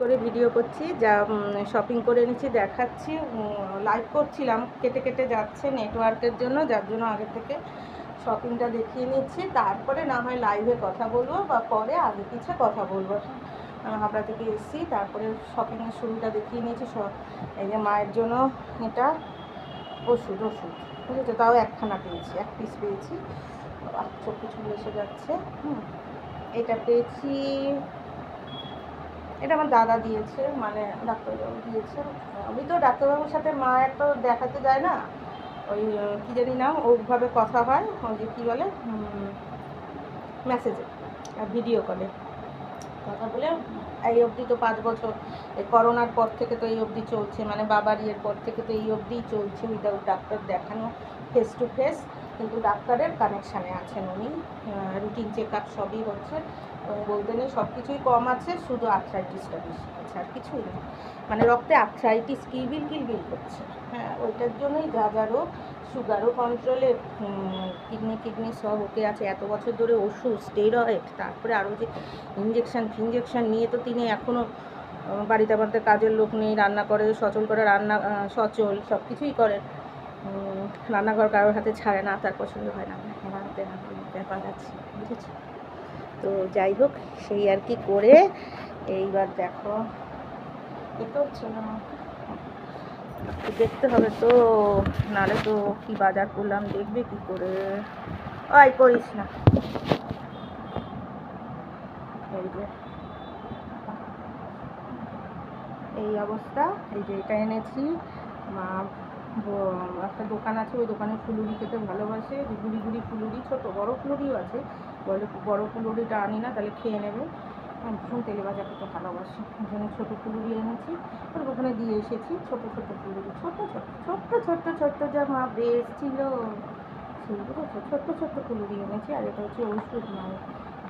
করে ভিডিও করছি, যা শপিং করে এনেছি, দেখাচ্ছি লাইভ করছিলাম, কেটে কেটে যাচ্ছে নেটওয়ার্কের জন্য, যার জন্য আগে থেকে শপিংটা দেখিয়ে নিচ্ছি। তারপরে না হয় লাইভে কথা বলব বা পরে আগে পিছে কথা বলব। হাবড়া থেকে এসেছি, তারপরে শপিংয়ের শুরুটা দেখিয়ে নিয়েছি এই যে মায়ের জন্য এটা ওষুধ ওষুধ বুঝেছ তাও একখানা পেয়েছি, এক পিস পেয়েছি। চোখ কিছু এসে যাচ্ছে, হুম। এটা পেয়েছি এটা আমার দাদা দিয়েছে মানে ডাক্তারবাবু দিয়েছে। আমি তো ডাক্তারবাবুর সাথে মা তো দেখাতে যায় না, ওই কী জানি নাম, ওভাবে কথা হয়, ওই যে কী বলে মেসেজে আর ভিডিও কলে কথা বলে এই অবধি তো পাঁচ বছর, এই করোনার পর থেকে তো এই অবধি চলছে মানে বাবার ইয়ের পর থেকে তো এই অবধিই চলছে উইদাউট ডাক্তার দেখানো ফেস টু ফেস কিন্তু ডাক্তারের কানেকশানে আছেন উনি। রুটিন চেক আপ সবই হচ্ছে। এবং বলতে নেই সব কিছুই কম আছে শুধু আর্থ্রাইটিসটা বেশি আছে আর কিছুই নেই মানে রক্তে আর্থ্রাইটিস কিলবিল কিলবিল করছে? হ্যাঁ ওইটার জন্যই যা যা রোগ সুগারও কন্ট্রোলে কিডনি কিডনি সব ওকে আছে। এত বছর ধরে ওষুধ স্টেরয়েড তারপরে আরও যে ইঞ্জেকশান ফিনজেকশন নিয়ে তো তিনি এখনও বাড়িতে বাড়িতে কাজের লোক নেই রান্না করে সচল করে রান্না সচল সব কিছুই করে উম, রান্নাঘর কারোর হাতে ছাড়ে না, তার পছন্দ হয় না। হ্যাঁ তেনা ব্যাপার আছে, বুঝেছ? তো যাই হোক, সেই আর কি করে, এইবার দেখো। এ তো হচ্ছে না? দেখতে হবে তো নালে তো কি বাজার করলাম, দেখবে কি করে। ওই করিস না। এই অবস্থা, এই যে এটা এনেছি, মা একটা দোকান আছে, ওই দোকানে ফুলুরি খেতে ভালোবাসে। গুড়ি গুড়ি ফুলুরি, ছোট, বড় ফুলুরিও আছে। বলে বড় ফুলুরিটা আনি না, তাহলে খেয়ে নেবে। ভীষণ তেলে ভাজা খেতে ভালোবাসি। ওই জন্য ছোটো ফুলুরি এনেছি। ওর ওখানে দিয়ে এসেছি। ছোট ছোট ফুলুরি, ছোট ছোট ছোট্ট ছোট্ট ছোট্ট যা মা বেশ ছিল সেইগুলো ছোট ছোট্ট ছোট্ট ফুলুরি এনেছি। আর এটা হচ্ছে ওষুধ নয়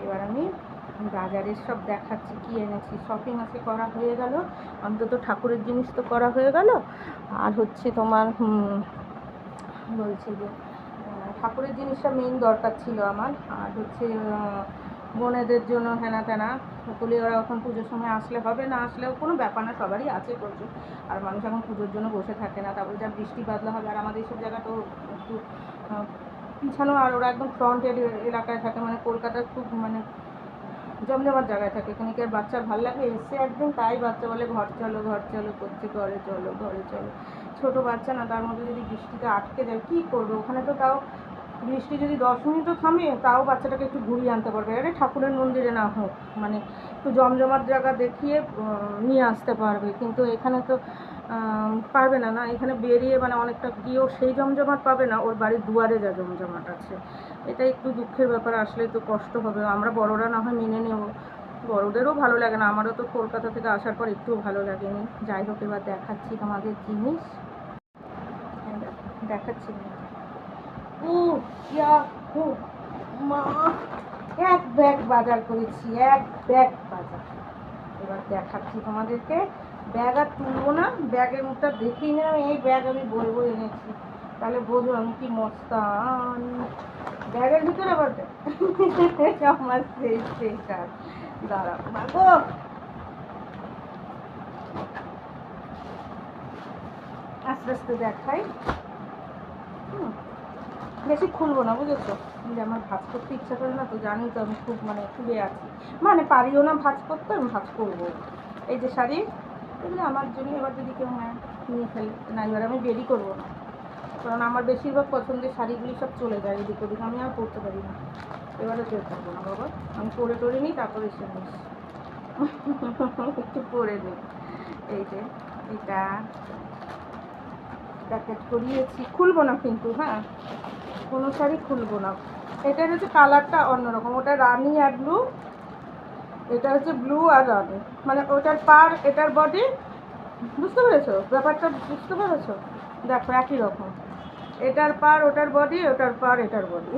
এবার আমি বাজারের সব দেখাচ্ছি, কি এনেছি শপিং আছে করা হয়ে গেল, অন্তত ঠাকুরের জিনিস তো করা হয়ে গেল। আর হচ্ছে তোমার বলছি যে ঠাকুরের জিনিসটা মেইন দরকার ছিল আমার। আর হচ্ছে বোনেদের জন্য হেনা তেনা সকলে ওরা এখন পুজোর সময় আসলে হবে, না আসলেও কোনো ব্যাপার না, সবারই আছে প্রচুর আর মানুষ এখন পুজোর জন্য বসে থাকে না, তারপরে যা বৃষ্টি বাদলা হবে, আর আমাদের এইসব জায়গা তো একটু পিছানো, আর ওরা একদম ফ্রন্টের এলাকায় থাকে মানে কলকাতার খুব মানে জমজমার জায়গায় থাকে। এখানকার বাচ্চার ভালো লাগে? এসে একদম তাই বাচ্চা বলে, ঘর চলো ঘর চলো, করছে ঘরে চলো ঘরে চলো। ছোট বাচ্চা না, তার মধ্যে যদি বৃষ্টিতে আটকে যায়, কী করবে? ওখানে তো তাও বৃষ্টি যদি দশ মিনিটও থামে, তাও বাচ্চাটাকে একটু ঘুরিয়ে আনতে পারবে। আরে ঠাকুরের মন্দিরে না হোক মানে একটু জমজমার জায়গা দেখিয়ে নিয়ে আসতে পারবে। কিন্তু এখানে তো পারবে না না? এখানে বেরিয়ে মানে অনেকটা গিয়েও সেই জমজমাট পাবে না, ওর বাড়ির দুয়ারে যা জমজমাট আছে। এটা একটু দুঃখের ব্যাপার, আসলে তো কষ্ট হবে। আমরা বড়রা না হয় মেনে নেব। বড়দেরও ভালো লাগে না, আমারও তো কলকাতা থেকে আসার পর একটুও ভালো লাগেনি। যাই হোক, এবার দেখাচ্ছি তোমাদের জিনিস। দেখাচ্ছি। মা, এক ব্যাগ বাজার করেছি, এক ব্যাগ বাজার। এবার দেখাচ্ছি তোমাদেরকে। ব্যাগ আর তুলবো না, ব্যাগের মুখটা দেখেই নিলাম, এই ব্যাগ আমি বলব এনেছি। তাহলে বোঝো আমি কি মস্তান। ব্যাগের ভিতরে আবার আমার সেই সেই কাজ দাঁড়াও আস্তে আস্তে দেখাই। বেশি খুলবো না, বুঝেছ? যে আমার ভাজ করতে ইচ্ছা করে না, তো জানি তো আমি খুব মানে খুলে আছি। মানে পারিও না ভাজ করতে, আমি ভাজ করব। এই যে শাড়ি এগুলো আমার জন্য এবার যদি কেউ নেয় নিয়ে ফেলে, না এবার আমি দেরি করব না। কারণ আমার বেশিরভাগ পছন্দের শাড়িগুলি সব চলে যায় এদিক ওদিক, আমি আর পরতে পারি না। এবারে বের করব না বাবা। আমি পরে টরে নিই, তারপরে এসে নিস। একটু পরে নিই এই যে, এটা প্যাকেট করিয়েছি। খুলবো না কিন্তু হ্যাঁ? কোনো শাড়ি খুলবো না। এটার হচ্ছে কালারটা অন্যরকম। ওটা রানি আর ব্লু এটা হচ্ছে ব্লু আর রানি মানে ওটার পার, এটার বডি বুঝতে পেরেছ? ব্যাপারটা বুঝতে পেরেছ? দেখো, একই রকম। এটার পার, ওটার বডি ওটার পার, এটার বডি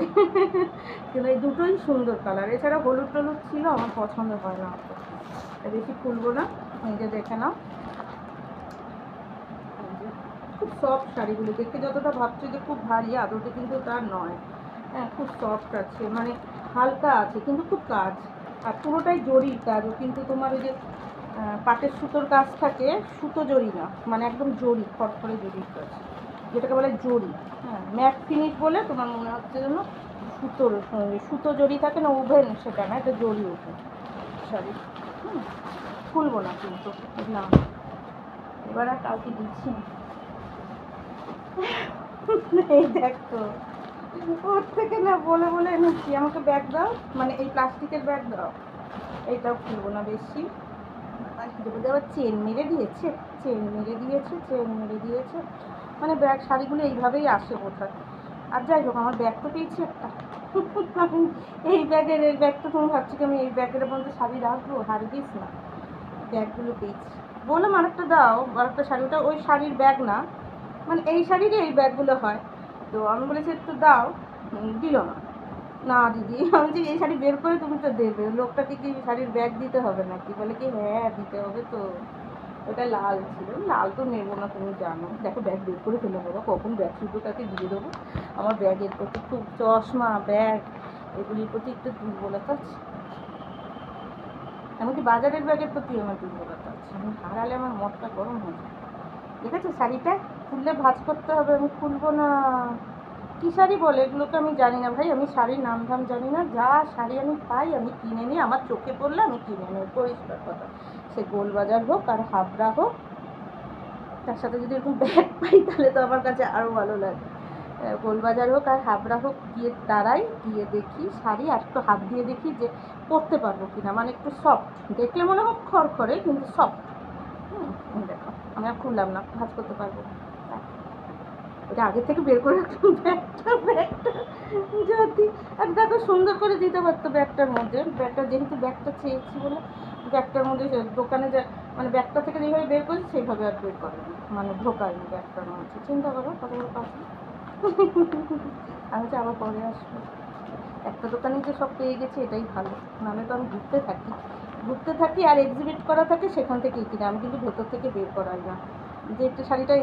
কিন্তু এই দুটোই সুন্দর কালার এছাড়া হলুদ টলুদ ছিল, আমার পছন্দ হয় না। বেশি খুলবো না যে দেখে নাও। খুব সফট শাড়িগুলো। দেখে যতটা ভাবছ যে খুব ভারী আদতে কিন্তু তা নয়। হ্যাঁ খুব সফট আছে মানে হালকা আছে, কিন্তু খুব কাজ। আর পুরোটাই জরির কাজ কিন্তু তোমার ওই যে পাটের সুতোর কাজ থাকে, সুতো জড়ি না মানে একদম জড়ি খড়খড়ে জড়ির কাজ যেটাকে বলে জড়ি হ্যাঁ ম্যাট ফিনিশ বলে তোমার মনে হচ্ছে যেন সুতোর সুতো জড়ি থাকে না, ওভেন সেটা না, এটা জড়ি ওভেন, সরি। হুম, খুলবো না কিন্তু, না। এবার আর কাউকে দিচ্ছি এই দেখ। ওর থেকে না বলে বলে এনেছি। আমাকে ব্যাগ দাও। মানে এই প্লাস্টিকের ব্যাগ দাও। এইটাও খুলবো না বেশি। দেবো আবার চেন মেরে দিয়েছে। চেন মেরে দিয়েছে চেন মেরে দিয়েছে। মানে ব্যাগ শাড়িগুলো এইভাবেই আসে বোধহয় আর যাই হোক, আমার ব্যাগ তো পেয়েছি একটা। এই ব্যাগের, এই ব্যাগটা তুমি ভাবছি কি আমি এই ব্যাগের মধ্যে শাড়ি রাখব? হারগিস না। ব্যাগগুলো পেয়েছি। বললাম আরেকটা দাও, আরেকটা শাড়িটা ওই শাড়ির ব্যাগ না। মানে এই শাড়িরই এই ব্যাগগুলো হয়। তো আমি বলেছি, একটু দাও। দিল না। না, দিদি। আমি যে এই শাড়ি বের করে তুমি তো দেবে। লোকটাকে কি শাড়ির ব্যাগ দিতে হবে নাকি? বলে কি হ্যাঁ দিতে হবে তো। ওটা লাল ছিল। লাল তো নেব না, তুমি জানো। দেখো, ব্যাগ বের করে ফেলে বাবা, কখন ব্যাগ শুধুটাকে দিয়ে দেবো? আমার ব্যাগের প্রতি খুব চশমা, ব্যাগ, এগুলির প্রতি একটু দুর্বলতা আছে। এমনকি বাজারের ব্যাগের প্রতি আমার দুর্বলতা আছে। আমি হারালে আমার মনটা গরম হয়ে যায়। ঠিক আছে শাড়িটা? খুললে ভাঁজ করতে হবে, আমি খুলবো না। কী শাড়ি বলে? এগুলোকে আমি জানি না ভাই, আমি শাড়ির নাম ধাম জানি না। যা শাড়ি আমি পাই, আমি কিনে নিই। আমার চোখে পড়লে আমি কিনে নিই, পরিষ্কার কথা। সে গোলবাজার হোক আর হাবড়া হোক, তার সাথে যদি এরকম ব্যাগ পাই, তাহলে তো আমার কাছে আরও ভালো লাগে। গোলবাজার হোক আর হাবড়া হোক, গিয়ে দাঁড়াই, গিয়ে দেখি শাড়ি আর একটু হাত দিয়ে দেখি যে পরতে পারব কিনা। মানে একটু সফট দেখলে মনে হোক খড়খড়ে, কিন্তু সফট হুম, দেখো, আমি আর খুললাম না, ভাজ করতে পারব না। এটা আগে থেকে বের করে রাখলাম ব্যাগটা ব্যাগটা। যদি আর দেখো সুন্দর করে দিতে পারতো ব্যাগটার মধ্যে। ব্যাগটা যেহেতু ব্যাগটা চেয়েছি বলে ব্যাগটার মধ্যে দোকানে যা মানে ব্যাগটা থেকে যেভাবে বের করেছি, সেইভাবে আর বের করেনি। মানে ঢোকায়নি ব্যাগটার মধ্যে। চিন্তা করো কত বড় কথা আমি তো আবার পরে আসব। একটা দোকানে যে সব পেয়ে গেছি, এটাই ভালো। নাহলে তো আমি ঘুরতে থাকি। ঘুরতে থাকি আর এক্সিবিট করা থাকে, সেখান থেকেই কিনে। আমি কিন্তু ভেতর থেকে বের করাই না। যে একটা শাড়িটা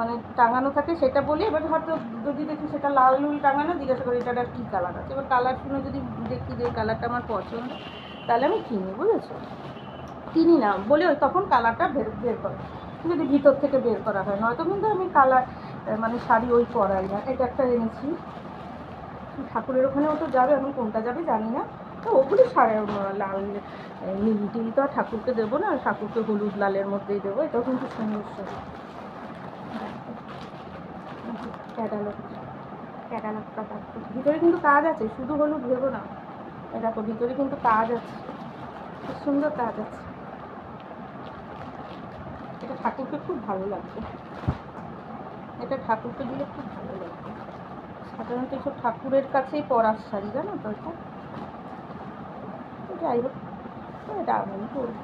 মানে টাঙানো থাকে সেটা বলি, এবার হয়তো যদি দেখি সেটা লাল লুল টাঙানো, জিজ্ঞাসা করি এটার কী কালার আছে? এবার কালার শুনে যদি দেখি যে কালারটা আমার পছন্দ, তাহলে আমি কিনি, বুঝেছ? কিনি না, বলে ওই তখন কালারটা বের বের করে, যদি ভিতর থেকে বের করা হয়, নয়তো কিন্তু আমি কালার মানে শাড়ি ওই পরাই না, এটা একটা এনেছি। ঠাকুরের ওখানেও তো যাবে এখন কোনটা যাবে জানি না। তো ওগুলো সাড়ে লাল নীল টিল তো আর ঠাকুরকে দেবো না ঠাকুরকে হলুদ লালের মধ্যেই দেবো এটাও কিন্তু সুন্দর ক্যাটালগ ক্যাটালগটা ভিতরে কিন্তু কাজ আছে শুধু হলুদ ভেবো না। দেখো ভিতরে কিন্তু কাজ আছে। খুব সুন্দর কাজ আছে। এটা ঠাকুরকে খুব ভালো লাগবে এটা ঠাকুরকে দিলে খুব ভালো লাগবে। সাধারণত এইসব ঠাকুরের কাছেই পরার শাড়ি জানো তো এটা? যাই হোক এটা আমি পরবো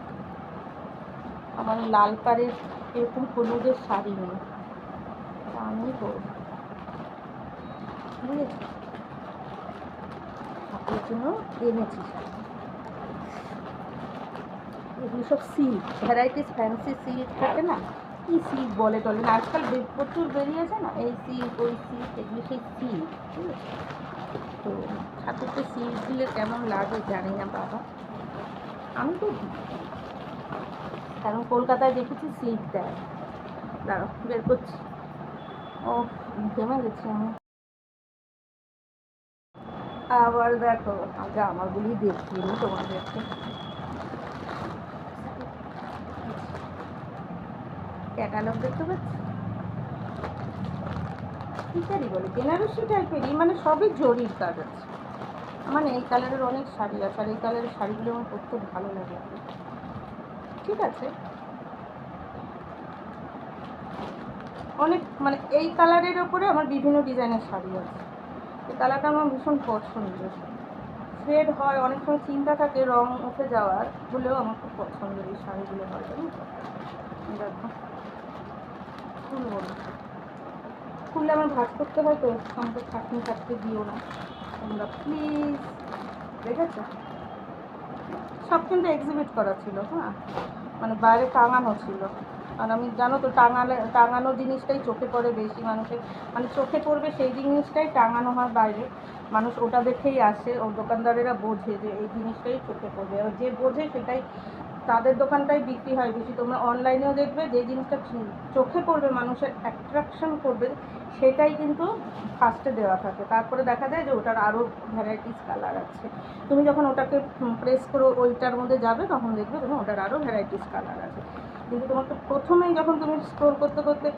আমার লাল পাড়ের এরকম হলুদের শাড়ি নেই। আমি পরবো বুঝেছি ঠাকুরের জন্য এনেছি এগুলো সব সিল্ক ভ্যারাইটিস ফ্যান্সি সিল্ক থাকে না? কি সিল্ক বলে টলে? আজকাল প্রচুর বেরিয়েছে না? এই সিল্ক ওই সিল্ক এগুলো সেই সিল্ক ঠিক আছে তো ঠাকুরকে সিল্ক দিলে কেমন লাগে জানি না বাবা। আমি তো। কারণ কলকাতায় দেখেছি সিল্ক দেয়। দাঁড়াও, বের করছি। ও, ঘেমে গেছি আমি। আবার দেখো, আগে আমারগুলি দেখিয়ে নি তোমাদেরকে। ক্যাটালগ দেখতে পাচ্ছি? কিসারি বলে, বেনারসি টাইপেরই মানে সবই জরির কাজ আছে। মানে এই কালারের অনেক শাড়ি আছে, আর এই কালারের শাড়িগুলো আমার পরতে ভালো লাগে। ঠিক আছে? অনেক মানে এই কালারের ওপরে আমার বিভিন্ন ডিজাইনের শাড়ি আছে। এই কালারটা আমার ভীষণ পছন্দের। শেড হয়, অনেক সময় চিন্তা থাকে রং উঠে যাওয়ার বলেও আমার খুব পছন্দের এই শাড়িগুলো হয়? দেখো। খুললে আমার ভাজ করতে হয় তো, আমাকে খাটনি খাটতে দিও না। তোমরা প্লিজ। দেখেছ সব কিন্তু এক্সিবিট করা ছিল হ্যাঁ? মানে বাইরে টাঙানো ছিল। আর আমি, জানো তো, টাঙালে, টাঙানো জিনিসটাই চোখে পড়ে বেশি মানুষের। মানে চোখে পড়বে সেই জিনিসটাই টাঙানো হয় বাইরে। মানুষ ওটা দেখেই আসে, ও দোকানদারেরা বোঝে যে এই জিনিসটাই চোখে পড়বে। আর যে বোঝে সেটাই তাদের দোকানটাই বিক্রি হয় বেশি। তোমরা অনলাইনেও দেখবে যে জিনিসটা চোখে পড়বে, মানুষের অ্যাট্রাকশন করবে, সেটাই কিন্তু ফার্স্টে দেওয়া থাকে। তারপরে দেখা যায় যে ওটার আরও ভ্যারাইটিস কালার আছে। তুমি যখন ওটাকে প্রেস করো, ওইটার মধ্যে যাবে, তখন দেখবে তুমি ওটার আরও ভ্যারাইটিস কালার আছে। কিন্তু তোমাকে প্রথমেই যখন তুমি স্ক্রোল করতে করতে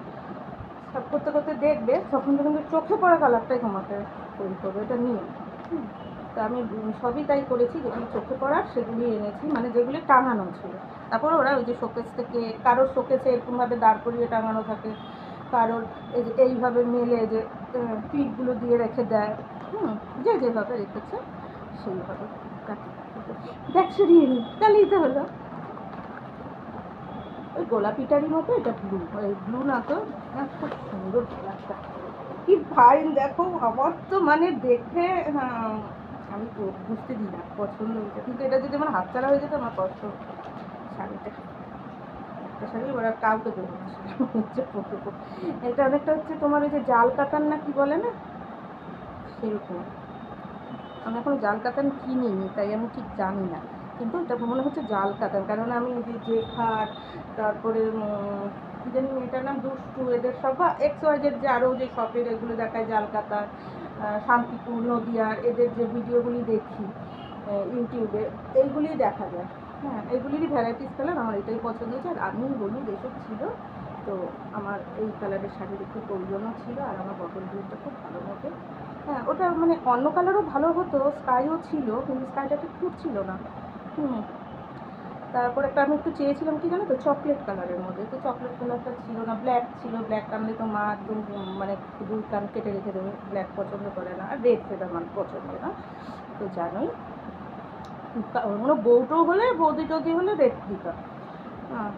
করতে করতে দেখবে, তখন কিন্তু চোখে পড়া কালারটাই তোমাকে তৈরি করবে। এটা নিয়ে। তা আমি সবই তাই করেছি যেগুলি চোখে পড়ার সেগুলি এনেছি মানে যেগুলি টাঙানো ছিল। তারপরে ওরা ওই যে শোকেস থেকে কারোর শোকেসে এরকমভাবে দাঁড় করিয়ে টাঙানো থাকে কারোর এই যে এইভাবে মেলে যে ক্লিপগুলো দিয়ে রেখে দেয় হুম যে যেভাবে রেখেছে সেইভাবে দেখ সরিয়ে নি তাহলেই তো হলো। ওই গোলাপিটারই মতো এটা ব্লু এই ব্লু না তো খুব সুন্দর কালারটা কি ফাইন দেখো আমার তো মানে দেখে হ্যাঁ, আমি বুঝতে দিই না, পছন্দ হয়েছে। কিন্তু এটা যদি আমার হাতছাড়া হয়ে যেত, আমার কষ্ট হতো। শাড়িটা একটা শাড়ি ওরা কাউকে দেবো না, সেটা হচ্ছে। এটা অনেকটা হচ্ছে তোমার ওই যে জাল কাতান না কি বলে না? সেরকম। আমি এখন জাল কাতান কিনিনি, তাই আমি ঠিক জানি না। কিন্তু এটা মনে হচ্ছে জাল কাতান, কারণ আমি যে জেখার তারপরে কি জানি এটার নাম দুষ্টু, এদের সব বা এক্স ওয়াইজের যে আরও যে শপের এগুলো দেখায় জাল কাতান। শান্তিপুর, নদিয়ার এদের যে ভিডিওগুলি দেখি ইউটিউবে, এইগুলি দেখা যায়। হ্যাঁ এগুলিরই ভ্যারাইটিস কালার আমার এটাই পছন্দ হয়েছে। আর আমি হলুদ এসব ছিল, তো আমার এই কালারের শাড়ির একটু প্রয়োজনও ছিল আর আমার বটল গ্রিনটা খুব ভালো মতো। হ্যাঁ ওটা মানে অন্য কালারও ভালো হতো স্কাইও ছিল, কিন্তু স্কাইটা ঠিক ফুটছিল না। হুম তারপর একটা আমি একটু চেয়েছিলাম কি জানো তো চকলেট কালারের মধ্যে। তো চকলেট কালারটা ছিল না ব্ল্যাক ছিল। ব্ল্যাক আনলে তো মা একদম মানে দুই কান কেটে রেখে দেবে। ব্ল্যাক পছন্দ করে না। আর রেড সেটা আমার পছন্দ না। তো জানোই। কোনো বউটো হলে, বৌদি টৌদি হলে রেড দিতাম হ্যাঁ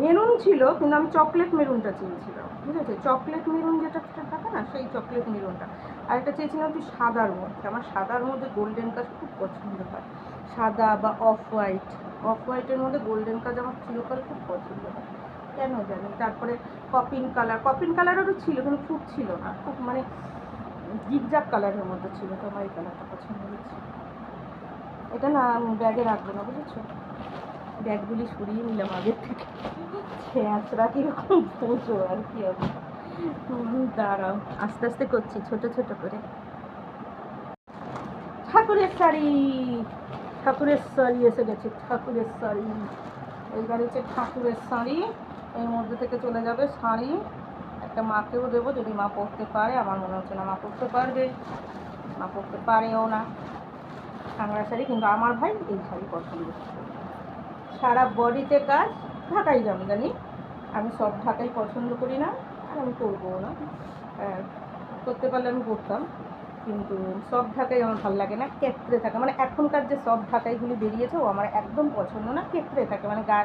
মেরুন ছিল, কিন্তু আমি চকলেট মেরুনটা চেয়েছিলাম। ঠিক আছে? চকলেট মেরুন যেটা থাকে না, সেই চকলেট মেরুনটা। আর একটা চেয়েছিলাম একটু সাদার মধ্যে। আমার সাদার মধ্যে গোল্ডেন কাজ খুব পছন্দ হয়। সাদা বা অফ হোয়াইট অফ হোয়াইটের মধ্যে গোল্ডেন কাজ আমার চিরকাল খুব পছন্দ কেন জানি? তারপরে কপিন কালার কপিন কালারেরও ছিল, কিন্তু খুব ছিল না। খুব মানে জিগজাগ কালারের মধ্যে ছিল, তো আমার এই কালারটা পছন্দ হয়েছে। এটা না ব্যাগে রাখব না, বুঝেছ? ব্যাগগুলি সরিয়ে নিলাম আগের থেকে। ছেঁচড়া কীরকম বোঝো আর কি হবে। দাঁড়াও, আস্তে আস্তে করছি, ছোট ছোট করে। ঠাকুরের শাড়ি! ঠাকুরের শাড়ি এসে গেছে ঠাকুরের শাড়ি এইবার হচ্ছে ঠাকুরের শাড়ি এর মধ্যে থেকে চলে যাবে শাড়ি। একটা মাকেও দেবো যদি মা পড়তে পারে আমার মনে হচ্ছে না মা পড়তে পারবে। মা পড়তে পারেও না। কাঁকড়া শাড়ি কিন্তু আমার ভাই এই শাড়ি পছন্দ সারা বডিতে কাজ ঢাকাই জামদানি আমি সব ঢাকাই পছন্দ করি না আর আমি করবও না। আহ, করতে পারলে আমি করতাম কিন্তু সব ঢাকাই আমার ভালো লাগে না কেত্রে থাকে। মানে এখনকার যে সব ঢাকাইগুলি বেরিয়েছে, ও আমার একদম পছন্দ না কেত্রে থাকে। মানে গা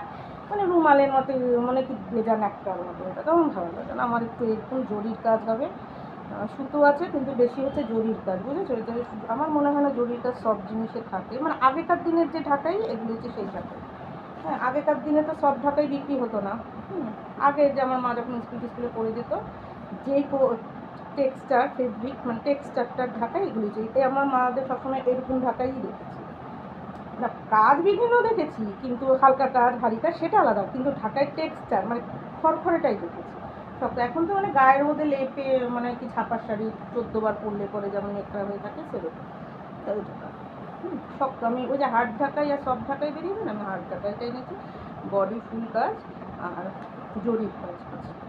মানে রুমালের মতো মানে কি ভেজা নাকটার মতো এটা তেমন ভালো লাগে না। আমার একটু এরকম জরির কাজ হবে। সুতো আছে, কিন্তু বেশি হচ্ছে জরির কাজ, বুঝেছ? আমার মনে হয় না জরির কাজ সব জিনিসে থাকে। মানে আগেকার দিনের যে ঢাকাই, এগুলো হচ্ছে সেই ঢাকাই। হ্যাঁ আগেকার দিনে তো সব ঢাকাই বিক্রি হতো না। আগে যে আমার মা যখন স্কুল স্কুলে পড়ে যেত যেই টেক্সচার, ফেব্রিক মানে টেক্সচারটার ঢাকাই এগুলি যে আমার মাদের সবসময় এরকম ঢাকাই দেখেছি। না, কাজ বিভিন্ন দেখেছি, কিন্তু হালকা কাজ ভারী সেটা আলাদা, কিন্তু ঢাকায় টেক্সচার মানে খড়খড়েটাই দেখেছি। সব এখন তো মানে গায়ের মধ্যে লেপে মানে কি ছাপার শাড়ি চোদ্দ বার পরলে পরে যেমন একটা হয়ে থাকে, সেরকম। সব আমি ওই যে হার্ড ঢাকাই আর সব ঢাকাই বেরিয়েছে না, আমি হার্ড ঢাকাইটাই এনেছি। বডি ফুল কাজ আর জরির কাজ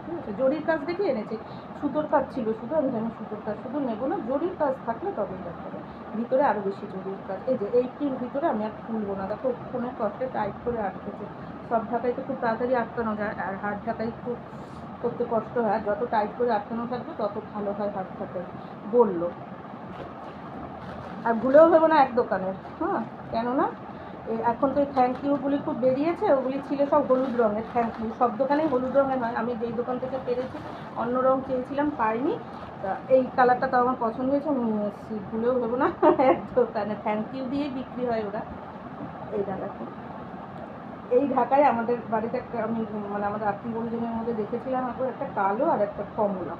ঠিক আছে? জরির কাজ দেখে এনেছি, সুতোর কাজ ছিল শুধু, আমি জানি সুতোর কাজ শুধু নেব না জরির কাজ থাকলে তবেই দেখাবে ভিতরে আরও বেশি জরির কাজ। এই যে, এই এইটির ভিতরে আমি আর খুলবো না। দেখো ফোনের কষ্টে টাইট করে আটকেছে। সব ঢাকাই তো খুব তাড়াতাড়ি আটকানো যায়, আর হার্ড ঢাকাই খুব করতে কষ্ট হয় যত টাইট করে আটকানো থাকবে, তত ভালো হয় হার্ড ঢাকাই বলল। আর ভুলেও ভেবো না এক দোকানের হ্যাঁ? কেননা এখন তো থ্যাংক ইউগুলি খুব বেরিয়েছে, ওগুলি ছিল সব হলুদ রঙের থ্যাংক ইউ সব দোকানেই হলুদ রঙের হয় আমি যেই দোকান থেকে পেরেছি, অন্য রঙ চেয়েছিলাম, পাইনি। তা এই কালারটা তো আমার পছন্দ হয়েছে, আমি নিয়ে এসেছি, ভুলেও ভেবো না দোকানে থ্যাংক ইউ দিয়েই বিক্রি হয় ওরা। এই ঢাকাতে এই ঢাকায় আমাদের বাড়িতে একটা, আমি মানে আমাদের আত্মীয় পরিজনের মধ্যে দেখেছিলাম এখন একটা কালো আর একটা কমলা।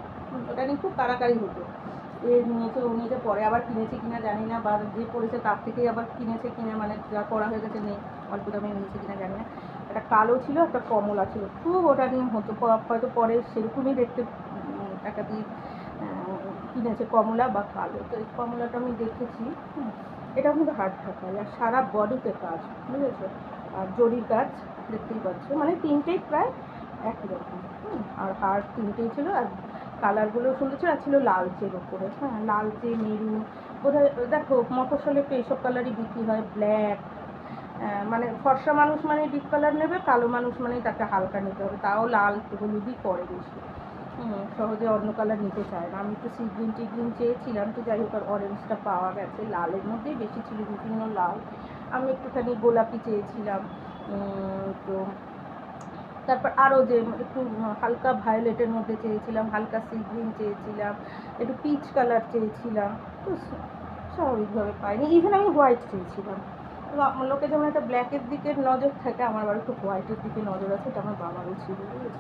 ওটা নিয়ে খুব কারাকারি হতো। এ নিয়েছে, ও নিয়েছে, পরে আবার কিনেছে কিনা জানি না, বা যে পড়েছে তার থেকেই আবার কিনেছে কিনে মানে যা করা হয়ে গেছে, নেই অল্প দামে নিয়েছে কিনা জানি না একটা কালো ছিল, একটা কমলা ছিল, খুব ওটা নিয়ে হতো হয়তো পরে সেরকমই দেখতে টাকা দিয়ে কিনেছে কমলা বা কালো তো এই কমলাটা আমি দেখেছি। এটা কিন্তু হার্ড ঢাকাই আর সারা বডিতে কাজ, বুঝেছ আর জরির কাজ দেখতেই পাচ্ছ মানে তিনটেই প্রায় একই রকম। আর হার্ড তিনটেই ছিল, আর কালারগুলো সুন্দর ছিল, আর ছিল লালচের ওপরে হ্যাঁ লালচে মেরুন বোধহয়, দেখো মফসলে তো এইসব কালারই বিক্রি হয়, ব্ল্যাক। মানে ফর্সা মানুষ মানে ডিপ কালার নেবে, কালো মানুষ মানে তাকে হালকা নিতে হবে। তাও লাল হলুদই পরে বেশি। সহজে অন্য কালার নিতে চায় না। আমি তো সি গ্রিন টি চেয়েছিলাম, তো যাই হোক, আর অরেঞ্জটা পাওয়া গেছে। লালের মধ্যেই বেশি ছিল, বিভিন্ন লাল। আমি একটুখানি গোলাপি চেয়েছিলাম। তো তারপর আরও যে একটু হালকা ভায়োলেটের মধ্যে চেয়েছিলাম, হালকা সি গ্রিন চেয়েছিলাম, একটু পিচ কালার চেয়েছিলাম, তো স্বাভাবিকভাবে পাইনি। ইভেন আমি হোয়াইট চেয়েছিলাম। লোকে যেমন একটা ব্ল্যাকের দিকে নজর থাকে, আমার আবার একটু হোয়াইটের দিকে নজর আছে, এটা আমার বাবারও ছিল বুঝেছ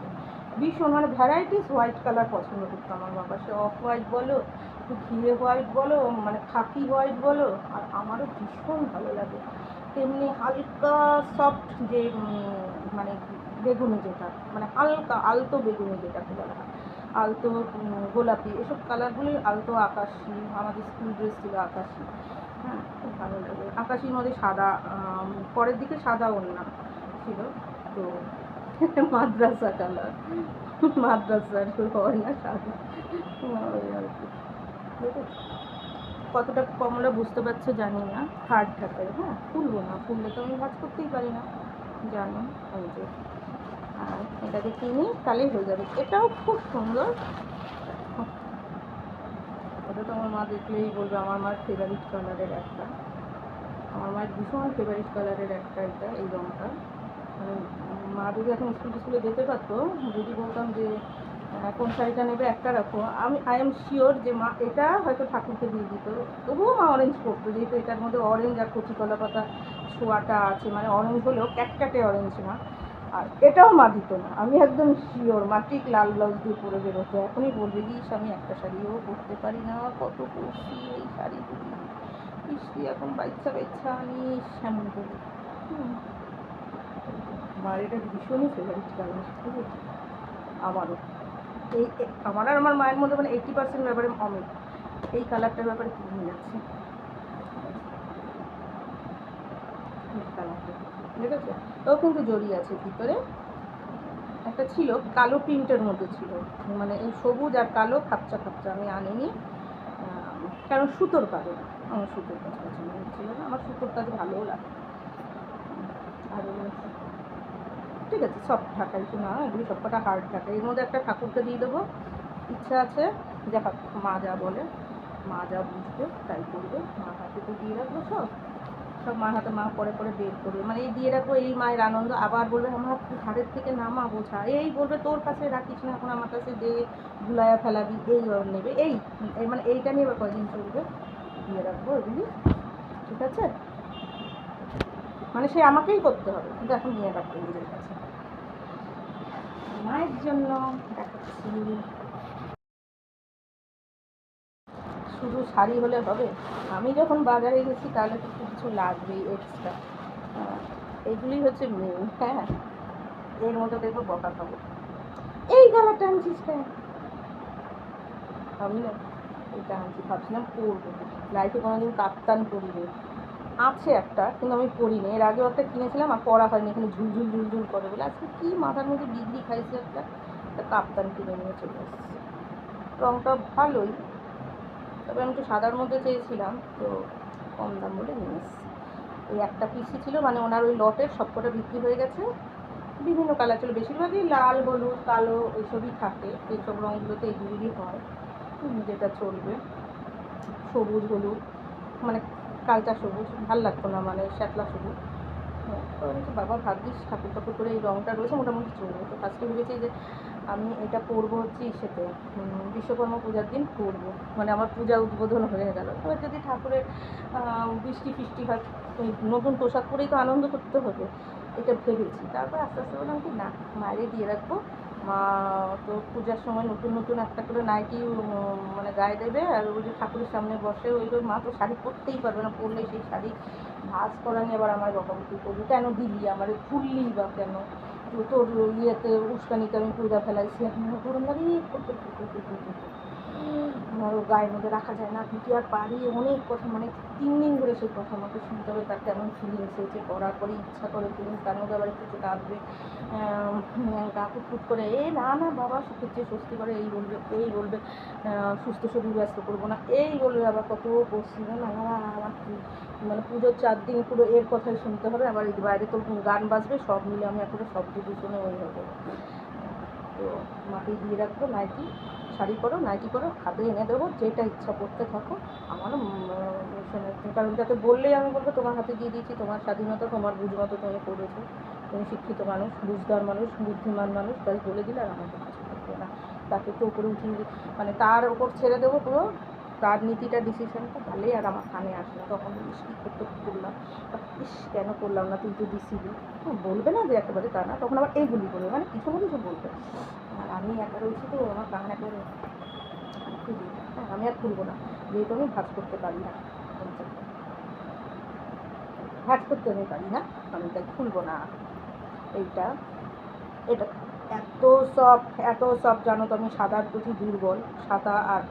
ভীষণ মানে ভ্যারাইটিস হোয়াইট কালার পছন্দ করতো আমার বাবা। সে অফ হোয়াইট বলো, একটু ঘিয়ে হোয়াইট বলো মানে খাকি হোয়াইট বলো, আর আমারও ভীষণ ভালো লাগে। তেমনি হালকা সফট যে মানে বেগুনি যেটা মানে হালকা আলতো বেগুনি যেটাকে বলা হয়। আলতো গোলাপি, এসব কালারগুলি আলতো আকাশি, আমাদের স্কুল ড্রেস ছিল আকাশি। হ্যাঁ খুব ভালো লাগে। আকাশির মধ্যে সাদা পরের দিকে সাদা ওড়না ছিল। তো মাদ্রাসা কালার মাদ্রাসার হয় না সাদা। ওই আর কি? কতটা কমলা বুঝতে পারছ জানি না হার্ড ঢাকায় হ্যাঁ ফুলবো না, ফুললে তো আমি ভাজ করতেই পারি না। জানো, এই যে। আর এটা দেখে নিই তাহলেই হয়ে যাবে। এটাও খুব সুন্দর। এটা তো আমার মা দেখলেই বলবে, আমার মার ফেভারিট কালারের একটা। আমার মায়ের ভীষণ ফেভারিট কালারের একটা এটা, এই রঙটা মানে মা যদি এখন স্কুল স্কুলে যেতে পারতো, যদি বলতাম যে কোন শাড়িটা নেবে একটা রাখো। আমি আই এম শিওর যে মা এটা হয়তো ঠাকুরকে দিয়ে দিত। তবুও মা অরেঞ্জ করতো যেহেতু এটার মধ্যে অরেঞ্জ আর কচি কলা পাতা ছোঁয়াটা আছে। মানে অরেঞ্জ হলেও ক্যাটক্যাটে অরেঞ্জ না আর এটাও মা দিত না। আমি একদম শিওর মা ঠিক লাল ব্লাউজ দিয়ে পরে বেরোতো। এখনই বলবে, ইস, আমি একটা শাড়িও পরতে পারি না, কত পরছি এই শাড়িগুলি ইস এখন বাচ্চা বাচ্চা আনিস, এমন করে। আমার এটা ভীষণই ফেভারিট কালার ঠিক আছে আমারও। এই আমার আর আমার মায়ের মধ্যে মানে এইটি পার্সেন্ট ব্যাপারে অমিত এই কালারটার ব্যাপারে কিনে যাচ্ছে এই কালারটা ঠিক আছে ও কিন্তু জড়িয়ে আছে ভিতরে। একটা ছিল, কালো প্রিন্টের মধ্যে ছিল। মানে এই সবুজ আর কালো খাপচা খাপচা, আমি আনিনি। কারণ সুতোর কাজে আমার সুতোর কাজ পছন্দ হচ্ছিল না। আমার সুতোর কাজ ভালোও লাগে। আর ঠিক আছে, সব ঢাকা একটু না, এগুলি সব কটা হার্ড ঢাকা। এর মধ্যে একটা ঠাকুরকে দিয়ে দেবো। ইচ্ছা আছে দেখা মা যা বলে, মা যা বুঝবে, তাই করবে। মা হাতে তো দিয়ে রাখব সব। সব মার হাতে মা পরে পরে বের করবে। মানে এই দিয়ে রাখব এই মায়ের আনন্দ। আবার বলবে আমার ঘাড়ের থেকে নামা বোঝা। এই বলবে, তোর কাছে রাখিস না, এখন আমার কাছে দে, ভুলায়া ফেলাবি। এই নেবে। এই এই মানে এইটা নিয়ে এবার কয়দিন চলবে? দিয়ে রাখব এগুলি ঠিক আছে? মানে সে আমাকেই করতে হবে, কিন্তু এখন নিয়ে রাখব নিজের কাছে। মায়ের জন্য দেখাচ্ছি। শুধু শাড়ি হলে হবে? আমি যখন বাজারে গেছি তাহলে তো কিছু লাগবেই এক্সট্রা এগুলি হচ্ছে মেন হ্যাঁ। এর মধ্যে দেখব বকা খাব। এই কালারটা আনছিস কেন? আমি না এটা আনছি, ভাবছিলাম পরবো। লাইফে কোনোদিন কাপ্তান করিনি আছে একটা, কিন্তু আমি পরিনি এর আগেও একটা কিনেছিলাম আর পরা হয়নি, এখানে ঝুলঝুল ঝুলঝুল করে বলে আজকে কী মাথার মধ্যে ডিগ্রি খাইছে একটা। একটা কাপ্তান কিনে নিয়ে চলে এসেছি। রঙটা ভালোই। তবে আমি একটু সাদার মধ্যে চেয়েছিলাম তো কম দাম বলে নিয়ে এই একটা পিসি ছিল মানে ওনার ওই লটের সবকটা বিক্রি হয়ে গেছে। বিভিন্ন কালার ছিল বেশিরভাগই লাল হলুদ কালো এইসবই থাকে এইসব রঙগুলোতে এইগুলিরই হয় যেটা চলবে। সবুজ হলুদ মানে কালচা সবুজ ভালো লাগতো না মানে শ্যাতলা সবুজ। হ্যাঁ, তো বাবা ভাগ্যিস ঠাকুর ঠাকুর করে এই রঙটা রয়েছে মোটামুটি চলবে। তো ফার্স্টে ভেবেছি যে আমি এটা পরবো হচ্ছে ইসেতে। বিশ্বকর্মা পূজার দিন পরবো। মানে আমার পূজা উদ্বোধন হয়ে গেল। এবার যদি ঠাকুরের বৃষ্টি ফিষ্টি হয় নতুন পোশাক পরেই তো আনন্দ করতে হবে। এটা ভেবেছি। তারপর আস্তে আস্তে বললাম কি, না মায়েরে দিয়ে রাখব। মা, তো পূজার সময় নতুন নতুন একটা করে নাইটি মানে গায়ে দেবে। আর ওই যে ঠাকুরের সামনে বসে ওই মা তো শাড়ি পরতেই পারবে না। পরলে সেই শাড়ি ভাজ করা নিয়ে আবার আমার বকাবকি করবে। কেন দিলি? আমার ফুললি বা কেন? তোর ইয়েতে উস্কানিতে আমি পুজা ফেলাইছি আমার ও গায়ের মধ্যে রাখা যায় না। আপনি আর পারি অনেক কথা মানে তিন দিন ধরে সেই কথা আমাকে শুনতে হবে, তার কেমন ফিলিংস হয়েছে করার পরে ইচ্ছা করে ফিলিংস তার মধ্যে আবার একটু কাঁদবে কাকু ফুট করে, এ না না, বাবা, সুখের চেয়ে স্বস্তি করে, এই বলবে এই বলবে সুস্থ শরীর ব্যস্ত করব না, এই বলবে আবার কত করছি না আমার মানে পুজোর চার দিন পুরো এর কথাই শুনতে হবে, আবার বাইরে তো গান বাজবে, সব মিলে আমি এখন শব্দ দূষণে ওই যাব। তো মাকে দিয়ে রাখব নাইটি শাড়ি পরো নাইটি পরো, হাতে এনে দেবো, যেটা ইচ্ছা করতে থাকো। আমার কারণ যাতে বললেই আমি বলব, তোমার হাতে দিয়ে দিয়েছি, তোমার স্বাধীনতা, তোমার বুঝ মতো তুমি করেছ তুমি শিক্ষিত মানুষ, বুঝদার মানুষ, বুদ্ধিমান মানুষ, তাই বলে দিলে আর আমাকে কিছু করবে না। তাকে তো উপরে উঠিয়ে মানে তার ওপর ছেড়ে দেবো পুরো। তার নীতিটা ডিসিশনটা তাহলেই আর আমার কানে আসে না। তখন ইস, কী করতে করলাম? ইস, কেন করলাম না? তুই তো দিছিলি বলবে না যে একেবারে তা না, তখন আবার এইগুলি বলবে। মানে কিছু না কিছু বলবে। আমি একা রয়েছি তো, আমার কান একেবারে খুবই হ্যাঁ আমি আর খুলবো না, যেহেতু আমি ভাজ করতে পারি না। ভাজ করতে আমি পারি না, আমি তাই খুলবো না। এইটা, এটা এত সব এত সব জানো তো আমি সাদার প্রতি দুর্বল, সাদা আর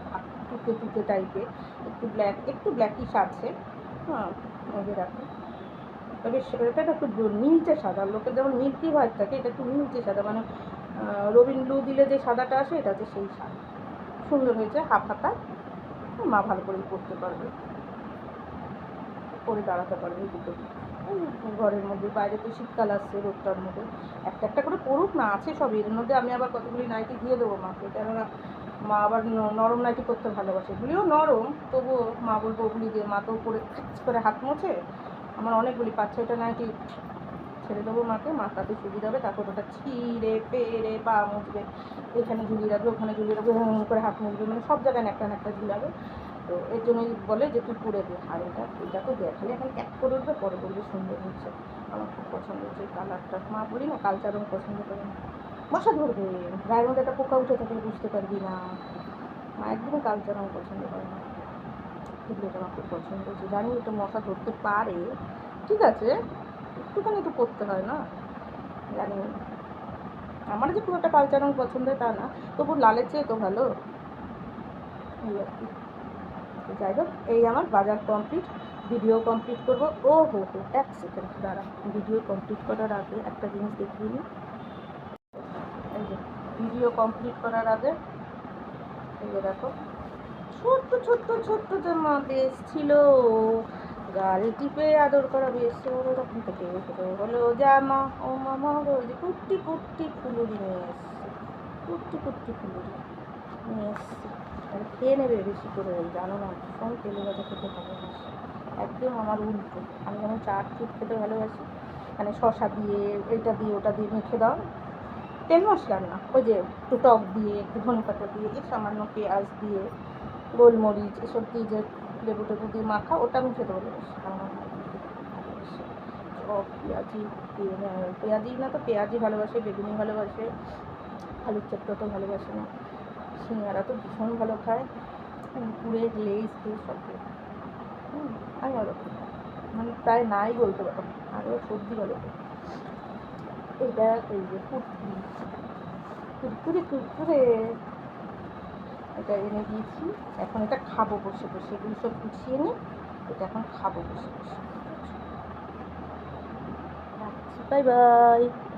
টুকে টুকে টাইপের একটু ব্ল্যাক একটু ব্ল্যাকিশ আছে। হ্যাঁ যে দেখো তবে এটা একটু নীলচে সাদা, লোকের যেমন মিল্কি হোয়াইট থাকে, এটা একটু নীলচে সাদা মানে রবিন ব্লু দিলে যে সাদাটা আসে, এটা হচ্ছে সেই সাদা। সুন্দর হয়েছে, হাফ হাতা। মা ভালো করেই পরতে পারবে। পরে দাঁড়াতে পারবে দুটো। ঘরের মধ্যে, বাইরে তো শীতকাল আসছে, রোদটার মধ্যে। একটা একটা করে পড়ুক না আছে সব এর মধ্যে আমি আবার কতগুলি নাইটি দিয়ে দেবো মাকে? কেননা মা আবার নরম নাইটি করতে ভালোবাসে। এগুলিও নরম, তবুও মা বলব, ওগুলি দিয়ে মা তো করে করে হাত মোছে। আমার অনেকগুলি পাঁচ ছয়টা নাইটি ছেড়ে দেবো মাকে, মা তাতে সুবিধা হবে, তারপর ওটা ছিঁড়ে পেড়ে পা মুছবে। এখানে ঝুলিয়ে রাখবে, ওখানে ঝুলিয়ে রাখবে, হুম করে হাত মুছবে মানে সব জায়গায় একটা একটা ঝুলাবে। তো এর জন্যই বলে যে তুই পুড়ে দে। আর এটা এটা তো দেখালে এখন এক করে উঠবে, পরে বলবে সুন্দর হচ্ছে। আমার খুব পছন্দ হচ্ছে কালারটা। মা বলি না কালচার রঙ পছন্দ করে না। মশা ধরবে, গায়ের মধ্যে একটা পোকা উঠে থাকলে বুঝতে পারবি না। মা একদমই কালচার রঙ পছন্দ করে না। এটা আমার খুব পছন্দ হচ্ছে। জানি এটা মশা ধরতে পারে। ঠিক আছে। একটুখানি তো করতে হয় না? জানি আমার যে খুব একটা কালচার রঙ পছন্দ তা না। তবু লালের চেয়ে তো ভালো। এই আর কি। যাই হোক, এই আমার বাজার কমপ্লিট ভিডিও কমপ্লিট করব। ও হো হো, এক সেকেন্ড দাঁড়া। ভিডিও কমপ্লিট করার আগে একটা জিনিস দেখিয়ে নিই। ভিডিও কমপ্লিট করার আগে, এই দেখো, ছোট্ট ছোট্ট ছোট্ট জামা বেশ ছিল। গাল টিপে আদর করা বেশ ওরকম থেকে ছোটো হলো জামা ও মামা গো ওই যে কুট্টি কুট্টি ফুলুরি নিয়ে এসছে। কুট্টি কুট্টি ফুলুরি নিয়ে এসছে। আর খেয়ে নেবে বেশি করে জানো না, ভীষণ তেলে ভাজা খেতে ভালোবাসি। একদম আমার উল্টো। আমি যেমন চাট চুট খেতে ভালোবাসি। মানে শশা দিয়ে, এটা দিয়ে, ওটা দিয়ে মেখে দাও। তেল মশলার না, ওই যে একটু টক দিয়ে, একটু ধনে পাতা দিয়ে সামান্য পেঁয়াজ দিয়ে, গোলমরিচ, এসব দিয়ে যে লেবু টেবু দিয়ে মাখা, ওটা আমি খেতে ভালোবাসি পেঁয়াজি দিয়ে পেঁয়াজি না তো পেঁয়াজি ভালোবাসে, বেগুনি ভালোবাসে, আলুর চপটা তো ভালোবাসে না। সিঙ্গারা তো ভীষণ ভালো খায়। কুকুরের লেজ দিয়ে সব আমি ভালো মানে প্রায় নাই বলতে পারো। আরও সবজি ভালো এটা এই যে কুরকুরি কুরকুরে কুরকুরে এটা এনে দিয়েছি। এখন এটা খাব বসে বসে। এগুলো সব গুছিয়ে নিই এটা এখন খাব বসে বসে। রাখছি। Bye bye.